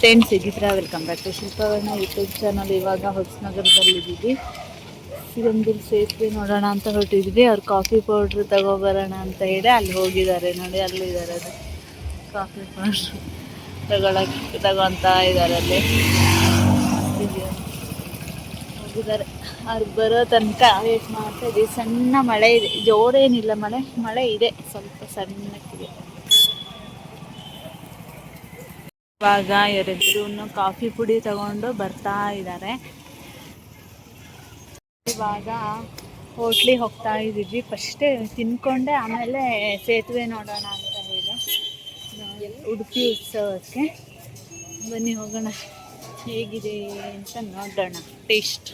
Friends ಹೇಗಿದ್ರ welcome back to Shilpavarna YouTube channel ಇವಾಗ ಹೊಸನಗರದಲ್ಲಿದ್ದೀವಿ. ಇದ್ದೀವಿ ಸೇಫ್ಟಿ ನೋಡೋಣ ಅಂತ ಹೊರಟಿದ್ವಿ. ಅವ್ರು ಕಾಫಿ ಪೌಡ್ರ್ ತಗೋಬರೋಣ ಅಂತ ಹೇಳಿ ಅಲ್ಲಿ ಹೋಗಿದ್ದಾರೆ ನೋಡಿ, ಅಲ್ಲಿದ್ದಾರೆ ಅದು. ಕಾಫಿ ಪೌಡ್ರ್ ತಗೊಳಕ್ಕೆ ತಗೊಂತ ಇದ್ದಾರೆ ಅಲ್ಲಿ. ಹೋಗಿದ್ದಾರೆ. ಅವ್ರು ಬರೋ ತನಕ ವೇಟ್ ಮಾಡ್ತಾ ಇದ್ದೀವಿ. ಸಣ್ಣ ಮಳೆ ಇದೆ. ಜೋರೇನಿಲ್ಲ ಮಳೆ. ಮಳೆ ಇದೆ. ಸ್ವಲ್ಪ ಸಣ್ಣಕ್ಕಿದೆ. ಇವಾಗ ಇವರಿಬ್ರು ಕಾಫಿ ಪುಡಿ ತಗೊಂಡು ಬರ್ತಾ ಇದ್ದಾರೆ. ಇವಾಗ ಹೋಟ್ಲಿಗೆ ಹೋಗ್ತಾ ಇದ್ದೀವಿ. ಫಸ್ಟೇ ತಿನ್ಕೊಂಡೆ, ಆಮೇಲೆ ಸೇತುವೆ ನೋಡೋಣ ಅಂತ ಹೇಳಿ ಉಡುಪಿ ಉತ್ಸವಕ್ಕೆ. ಬನ್ನಿ ಹೋಗೋಣ. ಹೇಗಿದೆ ಅಂತ ನೋಡೋಣ. ಟೇಸ್ಟ್.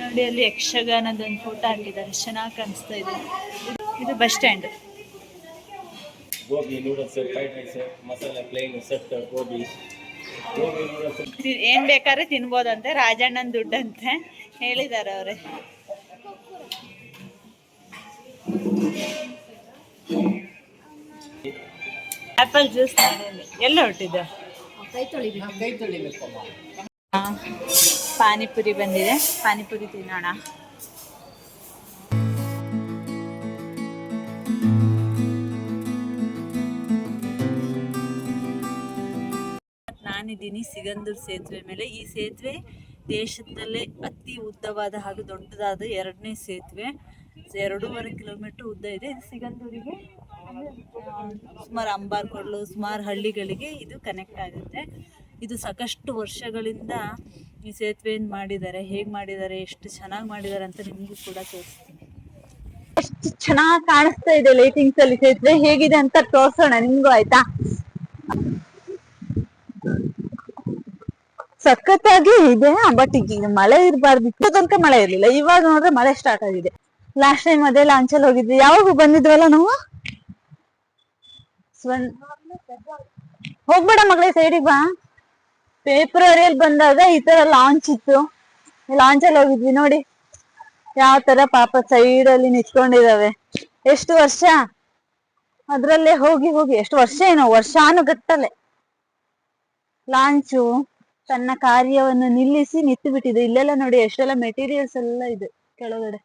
ನೋಡಿ ಅಲ್ಲಿ ಯಕ್ಷಗಾನದೊಂದು ಫೋಟೋ ಹಾಕಿದ್ದಾರೆ. ಚೆನ್ನಾಗಿ ಕಾಣಿಸ್ತಾ ಇದೆ. ಇದು bus stand. Gobi noodles fried rice masala plain set gobi. Gobi noodles ಏನು ಬೇಕಾದ್ರೆ ತಿನ್ಬೋದಂತೆ ರಾಜಣ್ಣನ ದುಡ್ಡಂತೆ ಹೇಳಿದ್ದಾರೆ ಅವರೇ. ಆಪಲ್ ಜ್ಯೂಸ್ ಎಲ್ಲ ಹೊಟ್ಟಿದ್ದ ಪಾನಿಪುರಿ ಬಂದಿದೆ ಪಾನಿಪುರಿ ತಿನ್ನೋಣ. ನಾನಿದ್ದೀನಿ ಸಿಗಂದೂರು ಸೇತುವೆ ಮೇಲೆ. ಈ ಸೇತುವೆ ದೇಶದಲ್ಲೇ ಅತಿ ಉದ್ದವಾದ ಹಾಗೂ ದೊಡ್ಡದಾದ ಎರಡನೇ ಸೇತುವೆ. ಎರಡೂವರೆ ಕಿಲೋಮೀಟರ್ ಉದ್ದ ಇದೆ. ಸಿಗಂದೂರಿಗೆ ಸುಮಾರು ಅಂಬಾರ್ಕೊಡ್ಲು ಸುಮಾರು ಹಳ್ಳಿಗಳಿಗೆ ಇದು ಕನೆಕ್ಟ್ ಆಗುತ್ತೆ. ಇದು ಸಾಕಷ್ಟು ವರ್ಷಗಳಿಂದ ಈ ಸೇತುವೆಯನ್ನು ಮಾಡಿದ್ದಾರೆ. ಹೇಗೆ ಮಾಡಿದ್ದಾರೆ, ಎಷ್ಟು ಚೆನ್ನಾಗಿ ಮಾಡಿದ್ದಾರೆ ಅಂತ ನಿಮಗೂ ಕೂಡ ತೋರಿಸ್ತೀನಿ. ಎಷ್ಟು ಚೆನ್ನಾಗಿ ಕಾಣಿಸ್ತಾ ಇದೆ ಲೈಟಿಂಗ್ಸ್ ಅಲ್ಲಿ ಸೇತುವೆ. ಹೇಗಿದೆ ಅಂತ ತೋರ್ಸೋಣ. ನಿಮ್ಗೂ ಆಯ್ತಾ? ಸಖತ್ತಾಗಿ ಇದೆ ಬಟ್ ಈಗ ಮಳೆ ಇರಬಾರ್ದು ತನಕ ಮಳೆ ಇರ್ಲಿಲ್ಲ. ಇವಾಗ ನೋಡ್ರೆ ಮಳೆ ಸ್ಟಾರ್ಟ್ ಆಗಿದೆ. ಲಾಸ್ಟ್ ಟೈಮ್ ಅದೇ ಲಾಂಚಲ್ಲಿ ಹೋಗಿದ್ವಿ. ಯಾವಾಗ ಬಂದಿದ್ವಲ್ಲ ನಾವು? ಹೋಗ್ಬೇಡ ಮಗಳೇ ಸೈಡಿಗೆ ಬಾ. ಫೆಬ್ರವರಿಯಲ್ಲಿ ಬಂದಾಗ ಈ ತರ ಲಾಂಚ್ ಇತ್ತು. ಲಾಂಚ್ ಅಲ್ಲಿ ಹೋಗಿದ್ವಿ ನೋಡಿ. ಯಾವ ತರ ಪಾಪ ಸೈಡ್ ಅಲ್ಲಿ ನಿಂತ್ಕೊಂಡಿದಾವೆ. ಎಷ್ಟು ವರ್ಷ? ಅದ್ರಲ್ಲೇ ಹೋಗಿ ಹೋಗಿ, ಎಷ್ಟು ವರ್ಷ ಏನೋ, ವರ್ಷಾನುಗಟ್ಟಲೆ. ಲಾಂಚು ತನ್ನ ಕಾರ್ಯವನ್ನು ನಿಲ್ಲಿಸಿ ನಿಂತು ಬಿಟ್ಟಿದೆ ಇಲ್ಲೆಲ್ಲ ನೋಡಿ, ಎಷ್ಟೆಲ್ಲ ಮೆಟೀರಿಯಲ್ಸ್ ಎಲ್ಲ ಇದೆ ಕೆಳಗಡೆ.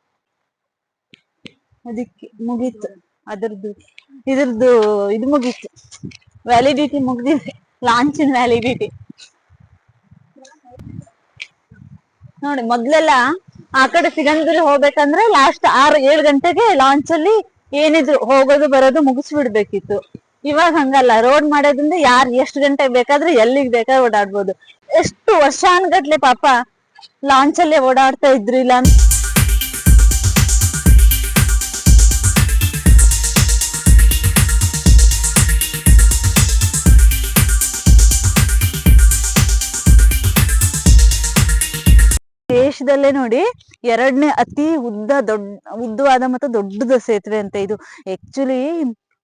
ಅದಕ್ಕೆ ಮುಗೀತು. ಅದರದ್ದು, ಇದ್ರದ್ದು ಇದು ಮುಗೀತು. ವ್ಯಾಲಿಡಿಟಿ ಮುಗ್ದಿದೆ. ಲಾಂಚಿನ ವ್ಯಾಲಿಡಿಟಿ ನೋಡಿ, ಮೊದ್ಲೆಲ್ಲ ಆ ಕಡೆ ಸಿಗಂದ್ರೆ ಹೋಗ್ಬೇಕಂದ್ರೆ ಲಾಸ್ಟ್ ಆರು, ಏಳು ಗಂಟೆಗೆ ಲಾಂಚ್ ಅಲ್ಲಿ ಏನಿದ್ರು ಹೋಗೋದು, ಬರೋದು ಮುಗಿಸ್ಬಿಡ್ಬೇಕಿತ್ತು. ಇವಾಗ ಹಂಗಲ್ಲ. ರೋಡ್ ಮಾಡೋದ್ರಿಂದ ಯಾರು ಎಷ್ಟು ಗಂಟೆಗೆ ಬೇಕಾದ್ರೆ ಎಲ್ಲಿಗೆ ಬೇಕಾದ್ರೆ ಓಡಾಡ್ಬೋದು. ಎಷ್ಟು ವರ್ಷಾನ್ಗಟ್ಲೆ ಪಾಪ ಲಾಂಚ್ ಅಲ್ಲೇ ಓಡಾಡ್ತಾ ಇದ್ರು ಇಲ್ಲ ದೇಶದಲ್ಲೇ ನೋಡಿ ಎರಡನೇ ಅತಿ ಉದ್ದ ದೊಡ್ಡ ಉದ್ದವಾದ ಮತ್ತು ದೊಡ್ಡದ ಸೇತುವೆ ಅಂತ ಇದು. ಆಕ್ಚುಲಿ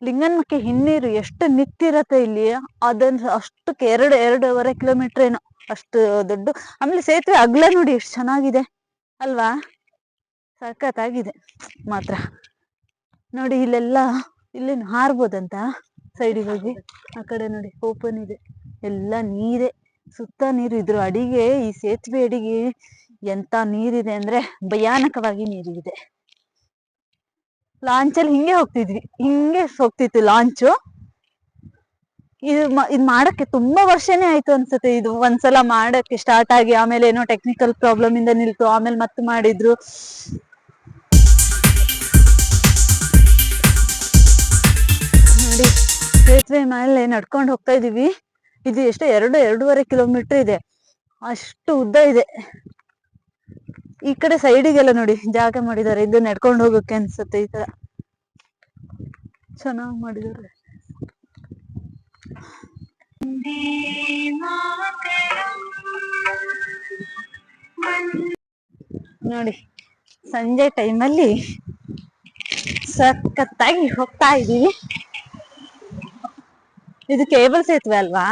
ಲಿಂಗನ್ಮಕ್ಕೆ ಹಿನ್ನೀರು ಎಷ್ಟು ನಿತ್ತಿರತ್ತೆ ಇಲ್ಲಿ? ಅದನ್ನ ಅಷ್ಟಕ್ಕೆ ಎರಡು, ಎರಡೂವರೆ ಕಿಲೋಮೀಟರ್ ಏನೋ. ಅಷ್ಟು ದೊಡ್ಡ. ಆಮೇಲೆ ಸೇತುವೆ ಅಗ್ಲ ನೋಡಿ ಎಷ್ಟು ಚೆನ್ನಾಗಿದೆ. ಅಲ್ವಾ? ಸಖತ್ತಾಗಿದೆ ಮಾತ್ರ. ನೋಡಿ ಇಲ್ಲೆಲ್ಲ, ಇಲ್ಲೇನು ಹಾರ್ಬೋದಂತ? ಸೈಡಿಗೆ ಹೋಗಿ. ಆ ಕಡೆ ನೋಡಿ ಓಪನ್ ಇದೆ. ಎಲ್ಲ ನೀರೇ. ಸುತ್ತ ನೀರು, ಇದ್ರ ಅಡಿಗೆ, ಈ ಸೇತುವೆ ಅಡಿಗೆ ಎಂತ ನೀರಿದೆ ಅಂದ್ರೆ ಭಯಾನಕವಾಗಿ ನೀರಿದೆ. ಲಾಂಚಲ್ಲಿ ಹಿಂಗೆ ಹೋಗ್ತಿದ್ವಿ. ಹಿಂಗೆ ಹೋಗ್ತಿತ್ತು ಲಾಂಚು ಇದು ಇದ್ ಮಾಡಕ್ಕೆ ತುಂಬಾ ವರ್ಷನೇ ಆಯ್ತು ಅನ್ಸುತ್ತೆ. ಇದು ಒಂದ್ಸಲ ಮಾಡಕ್ಕೆ ಸ್ಟಾರ್ಟ್ ಆಗಿ ಆಮೇಲೆ ಏನೋ ಟೆಕ್ನಿಕಲ್ ಪ್ರಾಬ್ಲಮ್ ಇಂದ ನಿಲ್ತು, ಆಮೇಲೆ ಮತ್ತೆ ಮಾಡಿದ್ರು. ನೋಡಿ, ಸೇತುವೆ ಮೇಲೆ ನಡ್ಕೊಂಡು ಹೋಗ್ತಾ ಇದೀವಿ. ಇದು ಎಷ್ಟು ಎರಡು, ಎರಡೂವರೆ ಕಿಲೋಮೀಟರ್ ಇದೆ. ಅಷ್ಟು ಉದ್ದ ಇದೆ. ಈ ಕಡೆ ಸೈಡಿಗೆಲ್ಲ ನೋಡಿ, ಜಾಗ ಮಾಡಿದ್ದಾರೆ. ಇದು ನಡ್ಕೊಂಡು ಹೋಗೋಕೆ ಅನ್ಸುತ್ತೆ ಈ ತರ. ಚೆನ್ನಾಗಿ ಮಾಡಿದ್ದಾರೆ. ನೋಡಿ, ಸಂಜೆ ಟೈಮಲ್ಲಿ ಸಖತ್ತಾಗಿ ಹೋಗ್ತಾ ಇದೀವಿ ಇದು ಕೇಬಲ್ ಸೇತುವೆ ಅಲ್ವಾ?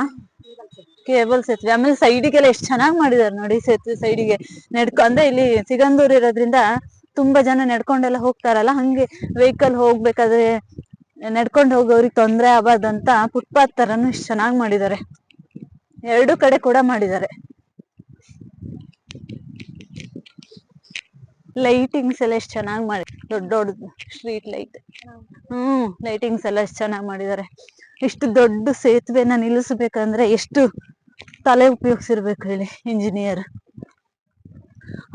ಕೇಬಲ್ ಸೇತುವೆ. ಆಮೇಲೆ ಸೈಡಿಗೆಲ್ಲ ಎಷ್ಟು ಚೆನ್ನಾಗಿ ಮಾಡಿದಾರೆ ನೋಡಿ, ಸೇತುವೆ ಸೈಡಿಗೆ ನಡ್ಕೊ ಅಂದ್ರೆ ಇಲ್ಲಿ ಸಿಗಂದೂರ್ ಇರೋದ್ರಿಂದ ತುಂಬಾ ಜನ ನಡ್ಕೊಂಡೆಲ್ಲ ಹೋಗ್ತಾರಲ್ಲ, ಹಂಗೆ ವೆಹಿಕಲ್ ಹೋಗ್ಬೇಕಾದ್ರೆ ನಡ್ಕೊಂಡು ಹೋಗೋರಿಗೆ ತೊಂದರೆ ಆಗಬಾರ್ದಂತ ಫುಟ್ಪಾತ್ ತರನು ಇಷ್ಟು ಚೆನ್ನಾಗಿ ಮಾಡಿದ್ದಾರೆ ಎರಡು ಕಡೆ ಕೂಡ ಮಾಡಿದ್ದಾರೆ ಲೈಟಿಂಗ್ಸ್ ಎಲ್ಲ ಎಷ್ಟು ಚೆನ್ನಾಗಿ ಮಾಡಿ, ದೊಡ್ಡ ದೊಡ್ಡ ಸ್ಟ್ರೀಟ್ ಲೈಟ್ ಹ್ಮ್ ಲೈಟಿಂಗ್ಸ್ ಎಲ್ಲ ಎಷ್ಟು ಚೆನ್ನಾಗಿ ಮಾಡಿದ್ದಾರೆ ಇಷ್ಟು ದೊಡ್ಡ ಸೇತುವೆನ ನಿಲ್ಲಿಸ್ಬೇಕಂದ್ರೆ ಎಷ್ಟು ತಲೆ ಉಪಯೋಗಿಸಿರ್ಬೇಕು ಹೇಳಿ ಇಂಜಿನಿಯರ್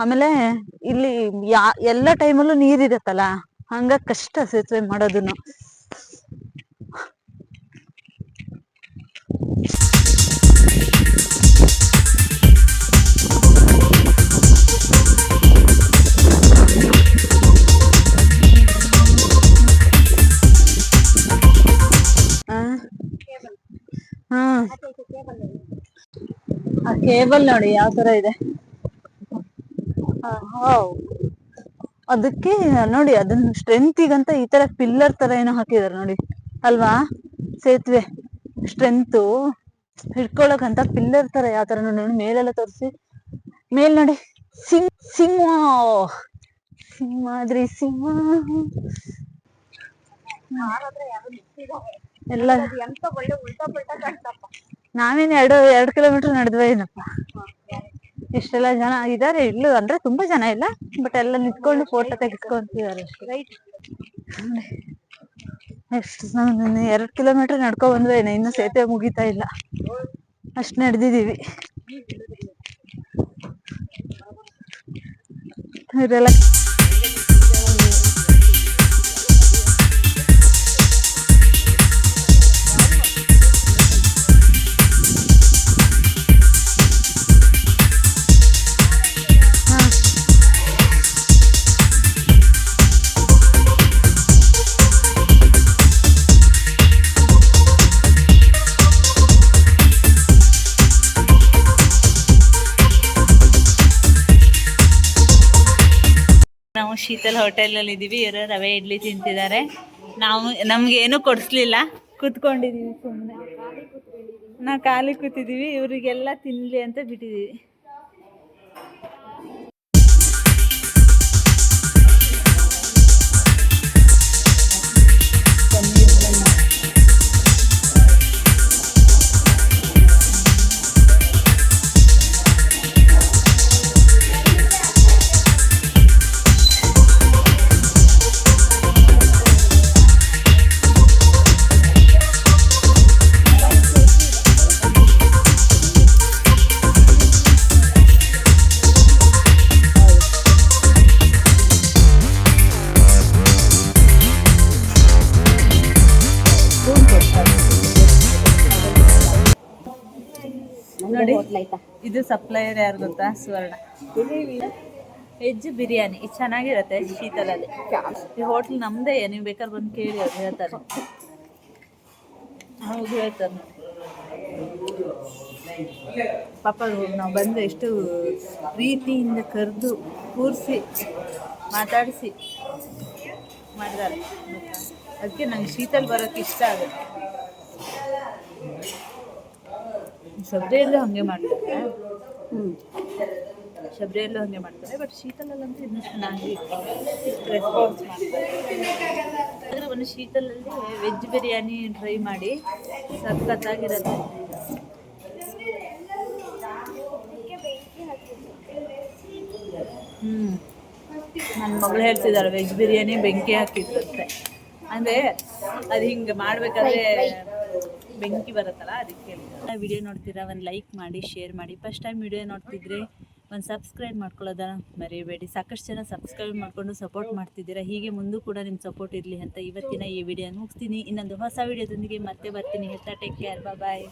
ಆಮೇಲೆ ಇಲ್ಲಿ ಯಾ, ಎಲ್ಲ ಟೈಮಲ್ಲೂ ನೀರಿರತ್ತಲ್ಲ? ಹಂಗ ಕಷ್ಟ ಸೇತುವೆ ಮಾಡೋದನ್ನು. ಆ ಕೇಬಲ್ ನೋಡಿ ಯಾವ ತರ ಇದೆ. ಅದಕ್ಕೆ ನೋಡಿ ಅದನ್ನ ಸ್ಟ್ರೆಂತಿಗಂತ ಈ ತರ ಪಿಲ್ಲರ್ ತರ ಏನೋ ಹಾಕಿದಾರೆ ನೋಡಿ. ಅಲ್ವಾ? ಸೇತುವೆ ಸ್ಟ್ರೆಂತು ಹಿಡ್ಕೊಳಕಂತ ಪಿಲ್ಲರ್ ತರ ಯಾವ ತರ ನೋಡಿ ಮೇಲೆಲ್ಲ ತೋರಿಸಿ. ಮೇಲ್ ನೋಡಿ. ಸಿಂಗ್ ಸಿಂಹ. ಸಿಂಹಾದ್ರಿ ಸಿಂಹ. ಎಲ್ಲ ನಾವೇನ್ ಎರಡು ಎರಡು ಕಿಲೋಮೀಟರ್ ನಡೆದ್ವ ಏನಪ್ಪ? ಇಷ್ಟೆಲ್ಲ ಜನ ಇದಾರೆ ಇಲ್ಲೂ ಅಂದ್ರೆ ತುಂಬಾ ಜನ ಇಲ್ಲ ಬಟ್ ಎಲ್ಲ ನಿಂತ್ಕೊಂಡು ಫೋಟೋ ತೆಗಿಸ್ಕೊಂತಿದಾರೆ ಅಷ್ಟೇ. ಎಷ್ಟು ಎರಡ್ ಕಿಲೋಮೀಟರ್ ನಡ್ಕೊ ಬಂದ್ವೇನೆ ಇನ್ನೂ ಇನ್ನು ಸೇತುವೆ ಮುಗಿತಾ ಇಲ್ಲ. ಅಷ್ಟ್ ನಡೆದಿದೀವಿ ಇದೆಲ್ಲ ಶೀತಲ್ ಹೋಟೆಲಲ್ಲಿ ಇದ್ದೀವಿ ಇವರು ರವೆ, ಇಡ್ಲಿ ತಿಂತಿದ್ದಾರೆ ನಾವು ನಮ್ಗೆ ಏನೂ ಕೊಡಿಸ್ಲಿಲ್ಲ. ಕೂತ್ಕೊಂಡಿದೀವಿ ಸುಮ್ಮನೆ ನಾವು ಖಾಲಿ ಕೂತಿದ್ದೀವಿ ಇವರಿಗೆಲ್ಲ ತಿನ್ನಲಿ ಅಂತ ಬಿಟ್ಟಿದ್ದೀವಿ ನೋಡಿ. ಇದು ಸಪ್ಲೈಯರ್ ಯಾರು ಗೊತ್ತಾ? ಸುವರ್ಣ. ವೆಜ್ ಬಿರಿಯಾನಿ. ಇದು ಚೆನ್ನಾಗಿರುತ್ತೆ ಶೀತಲಲ್ಲಿ. ಈ ಹೋಟ್ಲ್ ನಮ್ದೇ. ನೀವು ಬೇಕಾದ್ರೆ ಬಂದು ಕೇಳಿ ಅವ್ರು ಹೇಳ್ತಾರೆ. ಹೌದು ಹೇಳ್ತಾರೆ ಪಾಪ ನಾವು ಬಂದು ಎಷ್ಟು ಪ್ರೀತಿಯಿಂದ ಕರೆದು ಕೂರಿಸಿ ಮಾತಾಡಿಸಿ ಮಾಡಿದ್ದಾರೆ. ಅದಕ್ಕೆ ನಂಗೆ ಶೀತಲ್ ಬರೋಕ್ಕೆ ಇಷ್ಟ ಆಗುತ್ತೆ. ಶಬರಿಯಲ್ಲೂ ಹಾಗೆ ಮಾಡ್ತಾರೆ. ಶಬರಿಯಲ್ಲೂ ಹಾಗೆ ಮಾಡ್ತಾರೆ ಬಟ್ ಶೀತಲಲ್ಲಂತೂ ಇನ್ನೂ ಚೆನ್ನಾಗಿ ರೆಸ್ಪಾನ್ಸ್ ಮಾಡ್ತಾರೆ. ಅಂದರೆ ಒಂದು ಶೀತಲಲ್ಲಿ ವೆಜ್ ಬಿರಿಯಾನಿ ಟ್ರೈ ಮಾಡಿ ಸಖತ್ತಾಗಿರುತ್ತೆ. ಹ್ಞೂ ನನ್ನ ಮಗಳು ಹೇಳ್ತಿದ್ದಾಳೆ ವೆಜ್ ಬಿರಿಯಾನಿ ಬೆಂಕಿ ಹಾಕಿತ್ತಂತೆ ಅಂದರೆ ಅದು ಹಿಂಗೆ ಮಾಡಬೇಕಾದ್ರೆ ಬೆಂಕಿ ಬರುತ್ತಲ್ಲ, ಅದಕ್ಕೆ ವಿಡಿಯೋ ನೋಡ್ತೀರಾ, ಒಂದು ಲೈಕ್ ಮಾಡಿ ಶೇರ್ ಮಾಡಿ. ಫಸ್ಟ್ ಟೈಮ್ ವಿಡಿಯೋ ನೋಡ್ತಿದ್ರೆ ಒಂದು ಸಬ್ಸ್ಕ್ರೈಬ್ ಮಾಡ್ಕೊಳ್ಳೋದನ್ನ ಮರಿಬೇಡಿ. ಸಾಕಷ್ಟು ಜನ ಸಬ್ಸ್ಕ್ರೈಬ್ ಮಾಡಿಕೊಂಡು ಸಪೋರ್ಟ್ ಮಾಡ್ತಿದ್ದೀರಾ, ಹೀಗೆ ಮುಂದೂ ಕೂಡ ನಿಮ್ಮ ಸಪೋರ್ಟ್ ಇರಲಿ ಅಂತ ಇವತ್ತಿನ ಈ ವಿಡಿಯೋ ಮುಗಿಸ್ತೀನಿ. ಇನ್ನೊಂದು ಹೊಸ ವಿಡಿಯೋದೊಂದಿಗೆ ಮತ್ತೆ ಬರ್ತೀನಿ. ಹೆತ್ತ ಟೇಕ್ ಕೇರ್ ಬಾಯ್